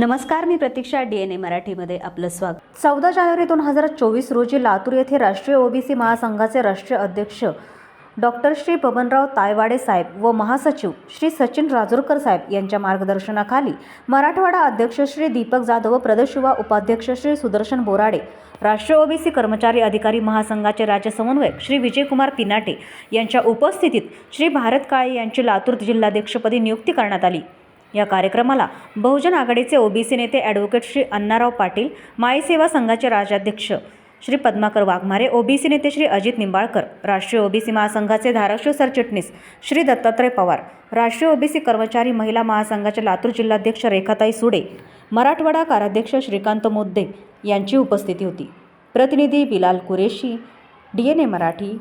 नमस्कार मी प्रतीक्षा D N ए मराठीमध्ये आपलं स्वागत. चौदा जानेवारी दोन हजार चोवीस रोजी लातूर येथे राष्ट्रीय ओबीसी महासंघाचे राष्ट्रीय अध्यक्ष डॉक्टर श्री बबनराव तायवाडे साहेब व महासचिव श्री सचिन राजूरकर साहेब यांच्या मार्गदर्शनाखाली मराठवाडा अध्यक्ष श्री दीपक जाधव व प्रदेश युवा उपाध्यक्ष श्री सुदर्शन बोराडे राष्ट्रीय ओबीसी कर्मचारी अधिकारी महासंघाचे राज्य समन्वयक श्री विजयकुमार पिनाटे यांच्या उपस्थितीत श्री भारत काळे यांची लातूर जिल्हाध्यक्षपदी नियुक्ती करण्यात आली. या कार्यक्रमाला बहुजन आघाडीचे ओबीसी नेते ॲडव्होकेट श्री अण्णाराव पाटील माई सेवा संघाचे राजाध्यक्ष श्री पद्माकर वाघमारे ओबीसी नेते श्री अजित निंबाळकर राष्ट्रीय ओबीसी महासंघाचे धाराशिव सरचिटणीस श्री दत्तात्रय पवार राष्ट्रीय ओबीसी कर्मचारी महिला महासंघाचे लातूर जिल्हाध्यक्ष रेखाताई सुडे मराठवाडा कार्याध्यक्ष श्रीकांत मोद्दे यांची उपस्थिती होती. प्रतिनिधी Bilal Qureshi D N A Marathi.